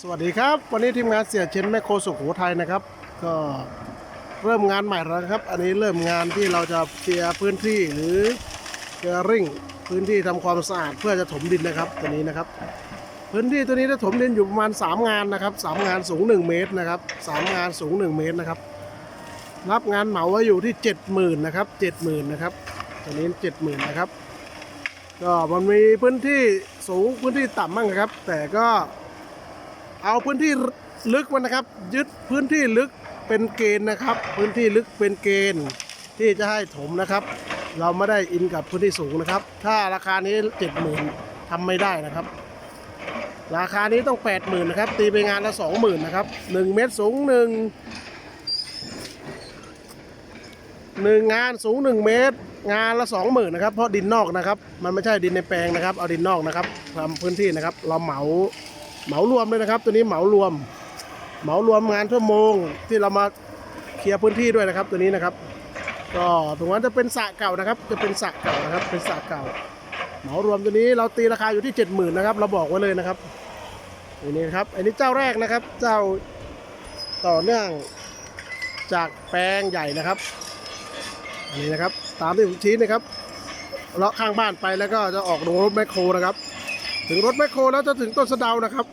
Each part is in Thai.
สวัสดีครับ วันนี้ทีมงานเสียเชนแมคโครสุขโขทัยนะครับ ก็เริ่มงานใหม่แล้วครับ อันนี้เริ่มงานที่เราจะเคลียร์พื้นที่หรือเคลียร์ริ่งพื้นที่ทำความสะอาดเพื่อจะถมดินนะครับตัวนี้นะครับ พื้นที่ตัวนี้จะถมดินอยู่ประมาณ 3 งานนะครับสามงานสูง 1 เมตรนะครับสามงานสูง 1 เมตรนะครับ รับงานเหมาไว้อยู่ที่ 70,000นะครับ70,000นะครับตัวนี้70,000นะครับก็มันมีพื้นที่สูงพื้นที่ต่ำบ้างครับ แต่ก็ เอาพื้นที่ลึกมันนะครับ ยึดพื้นที่ลึกเป็นเกณฑ์นะครับ พื้นที่ลึกเป็นเกณฑ์ ที่จะให้ถมนะครับ เราไม่ได้อินกับพื้นที่สูงนะครับ ถ้าราคานี้เจ็ดหมื่นทำไม่ได้นะครับ ราคานี้ต้องแปดหมื่นนะครับ ตีไปงานละสองหมื่นนะครับหนึ่งเมตรสูงหนึ่งหนึ่งงานสูงหนึ่งเมตร งานละสองหมื่นนะครับเพราะดินนอกนะครับ มันไม่ใช่ดินในแปลงนะครับ เอาดินนอกนะครับทำพื้นที่นะครับ เราเหมา เหมารวมเลยนะครับ ตัวนี้เหมารวม เหมารวมงานชั่วโมงที่เรามาเคลียร์พื้นที่ด้วยนะครับ ตัวนี้นะครับก็ตรงนั้นจะเป็นสระเก่านะครับ จะเป็นสระเก่านะครับ เป็นสระเก่า เหมารวมตัวนี้เราตีราคาอยู่ที่เจ็ดหมื่นนะครับเราบอกไว้เลยนะครับอันนี้นะครับ อันนี้เจ้าแรกนะครับ เจ้าต่อเนื่องจากแปลงใหญ่นะครับอันนี้นะครับ ตามที่ผมชี้นะครับเลาะข้างบ้านไปแล้วก็จะออกลงรถแมคโครนะครับ ถึงรถแมคโครแล้วจะถึงต้นสะเดานะครับ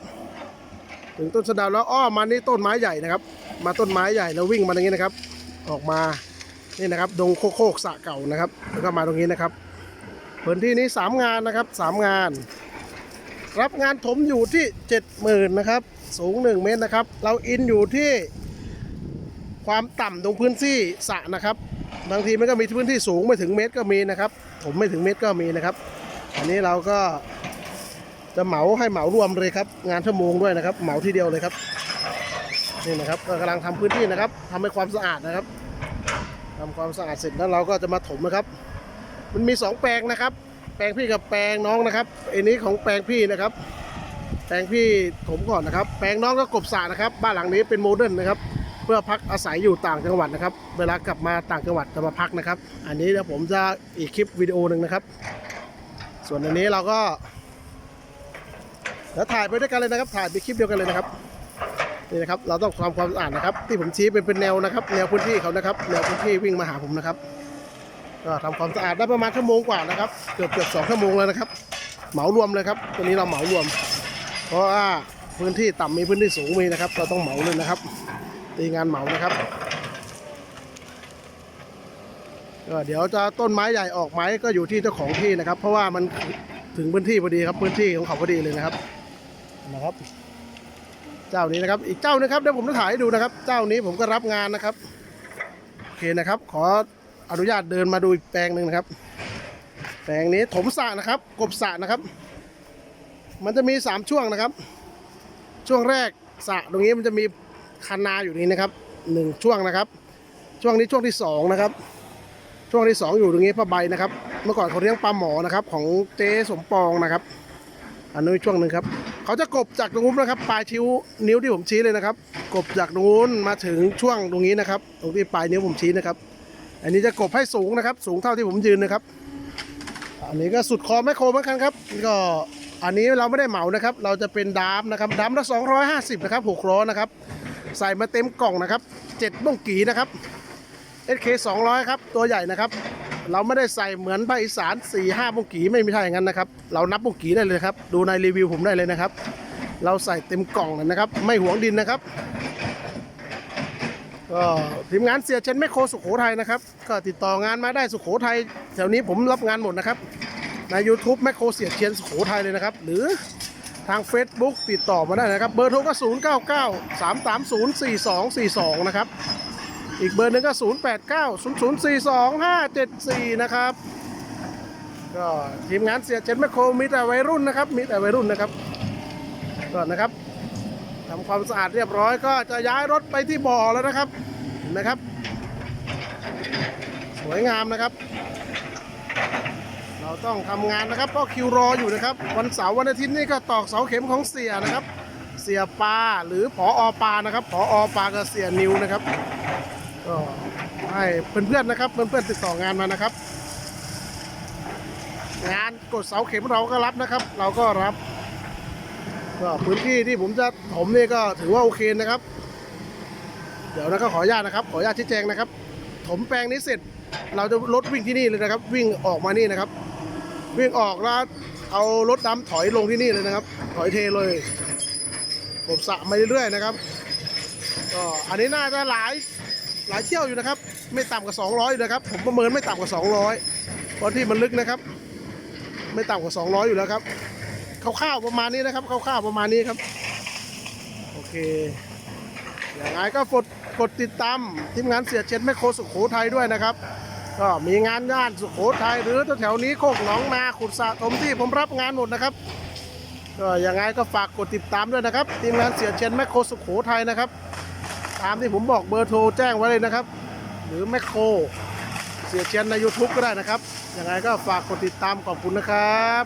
ถึงต้นสะเดาแล้วอ้อมานี่ต้นไม้ใหญ่นะครับ มาต้นไม้ใหญ่แล้ววิ่งมาอย่างนี้นะครับ ออกมานี่นะครับดงโคกสะเก่านะครับ แล้วก็มาตรงนี้นะครับพื้นที่นี้ 3 งานนะครับ 3 งาน รับงานถมอยู่ที่ 70,000นะครับ สูง 1 เมตรนะครับ เราอินอยู่ที่ความต่ำตรงพื้นที่สะนะครับ บางทีมันก็มีพื้นที่สูงไม่ถึงเมตรก็มีนะครับผมไม่ถึงเมตรก็มีนะครับ อันนี้เราก็ จะเหมาให้เหมารวมเลยครับ งานชั่วโมงด้วยนะครับ เหมาทีเดียวเลยครับนี่นะครับก็กำลังทำพื้นที่นะครับทำให้ความสะอาดนะครับทำความสะอาดเสร็จแล้วเราก็จะมาถมนะครับ มันมีสองแปลงนะครับ แปลงพี่กับแปลงน้องนะครับอันนี้ของแปลงพี่นะครับ แปลงพี่ถมก่อนนะครับ แปลงน้องก็กบสรนะครับ บ้านหลังนี้เป็นโมเดิร์นนะครับ เพื่อพักอาศัยอยู่ต่างจังหวัดนะครับ เวลากลับมาต่างจังหวัดจะมาพักนะครับ อันนี้เดี๋ยวผมจะอีกคลิปวิดีโอหนึ่งนะครับ ส่วนอันนี้เราก็ แล้วถ่ายไปด้วยกันเลยนะครับ ถ่ายไปคลิปเดียวกันเลยนะครับนี่นะครับ เราต้องทำความสะอาดนะครับ ที่ผมชี้เป็นเป็นแนวนะครับ แนวพื้นที่เขานะครับ แนวพื้นที่วิ่งมาหาผมนะครับ ก็ทำความสะอาดได้ประมาณชั่วโมงกว่านะครับ เกือบเกือบสองชั่วโมงแล้วนะครับ เหมารวมเลยครับ ตัวนี้เราเหมารวม เพราะว่าพื้นที่ต่ำมีพื้นที่สูงมีนะครับ เราต้องเหมาเลยนะครับ ตีงานเหมานะครับก็เดี๋ยวจะต้นไม้ใหญ่ออกไหมก็อยู่ที่เจ้าของที่นะครับ เพราะว่ามันถึงพื้นที่พอดีครับพื้นที่ของเขาพอดีเลยนะครับ นะครับ เจ้านี้นะครับ อีกเจ้านึงครับเดี๋ยวผมจะถ่ายให้ดูนะครับ เจ้านี้ผมก็รับงานนะครับโอเคนะครับ ขออนุญาตเดินมาดูอีกแปลงหนึ่งนะครับ แปลงนี้ถมสระนะครับ กบสระนะครับ มันจะมีสามช่วงนะครับ ช่วงแรกสระตรงนี้มันจะมีคันนาอยู่นี้นะครับหนึ่งช่วงนะครับ ช่วงนี้ช่วงที่สองนะครับช่วงที่สองอยู่ตรงนี้ผ้าใบนะครับ เมื่อก่อนเขาเลี้ยงปลาหมอนะครับ ของเจ๊สมปองนะครับ อันนี้ช่วงหนึ่งครับ เขาจะกบจากตรงนู้นนะครับ ปลายชิ้วนิ้วที่ผมชี้เลยนะครับ กบจากตรงนู้นมาถึงช่วงตรงนี้นะครับ ตรงที่ปลายนิ้วผมชี้นะครับ อันนี้จะกบให้สูงนะครับ สูงเท่าที่ผมยืนนะครับ อันนี้ก็สุดคอแมคโครเหมือนกันครับก็อันนี้เราไม่ได้เหมานะครับ เราจะเป็นดามนะครับดามละ250นะครับหกล้อนะครับ ใส่มาเต็มกล่องนะครับ7บ้งกีนะครับ SK 200ครับ ตัวใหญ่นะครับ เราไม่ได้ใส่เหมือนภาคอีสาน4 5บุงกีไม่มีใช่อย่างนั้นนะครับ เรานับบุงกีได้เลยครับ ดูในรีวิวผมได้เลยนะครับ เราใส่เต็มกล่องเลยนะครับ ไม่หวงดินนะครับก็ทีมงานเสียเชนแมคโครสุโขทัยนะครับ ก็ติดต่องานมาได้สุโขทัยแถวนี้ผมรับงานหมดนะครับ ใน YouTube แมคโครเสียเชียนสุโขทัยเลยนะครับ หรือทาง Facebook ติดต่อมาได้นะครับ เบอร์โทรก็ 0 9 9 3 3 0 4 2 4 2 นะครับ อีกเบอร์หนึ่งก็ 0 8 9 0 0 4 2 5 7 4 นะครับ ก็ทีมงานเสียเชนแมคโครมีแต่วัยรุ่นนะครับ มีแต่วัยรุ่นนะครับก็นะครับทำความสะอาดเรียบร้อยก็จะย้ายรถไปที่บ่อแล้วนะครับเห็นไหมครับ สวยงามนะครับ เราต้องทำงานนะครับเพราะคิวรออยู่นะครับ วันเสาร์วันอาทิตย์นี่ก็ตอกเสาเข็มของเสียนะครับ เสียปลาหรือผออปลานะครับผออปลากับเสียนิวนะครับ ให้เพื่อนๆนะครับ เพื่อนๆติดต่องานมานะครับ งานกดเสาเข็มเราก็รับนะครับ เราก็รับก็พื้นที่ที่ผมจะถมนี่ก็ถือว่าโอเคนะครับ เดี๋ยวนะก็ขออนุญาตนะครับ ขออนุญาตชี้แจงนะครับ ถมแปลงนี้เสร็จ เราจะรถวิ่งที่นี่เลยนะครับ วิ่งออกมานี่นะครับ วิ่งออกแล้วเอารถดำถอยลงที่นี่เลยนะครับ ถอยเทเลยผมสะมาเรื่อยๆนะครับก็อันนี้น่าจะหลายหลายเที่ยวอยู่นะครับ ไม่ต่ำกว่า 200อยนะครับ ผมประเมินไม่ต่ำกว่า 200เพราะที่มันลึกนะครับ ไม่ต่ำกว่า 200 อยู่แล้วครับคร่าวๆประมาณนี้นะครับคร่าวๆประมาณนี้ครับ โอเค อย่างไรก็กดกดติดตามทีมงานเสียเชนแมคโครสุโขทัยด้วยนะครับ ก็มีงานย่านสุโขทัยหรือแถวๆนี้โคกหนองนาขุดสะถมที่ผมรับงานหมดนะครับก็ยังไงก็ฝากกดติดตามด้วยนะครับ ทีมงานเสียเชนแมคโครสุโขทัยนะครับ ตามที่ผมบอกเบอร์โทรแจ้งไว้เลยนะครับ หรือแมคโครเสียเชนใน YouTube ก็ได้นะครับยังไงก็ฝากกดติดตามขอบคุณนะครับ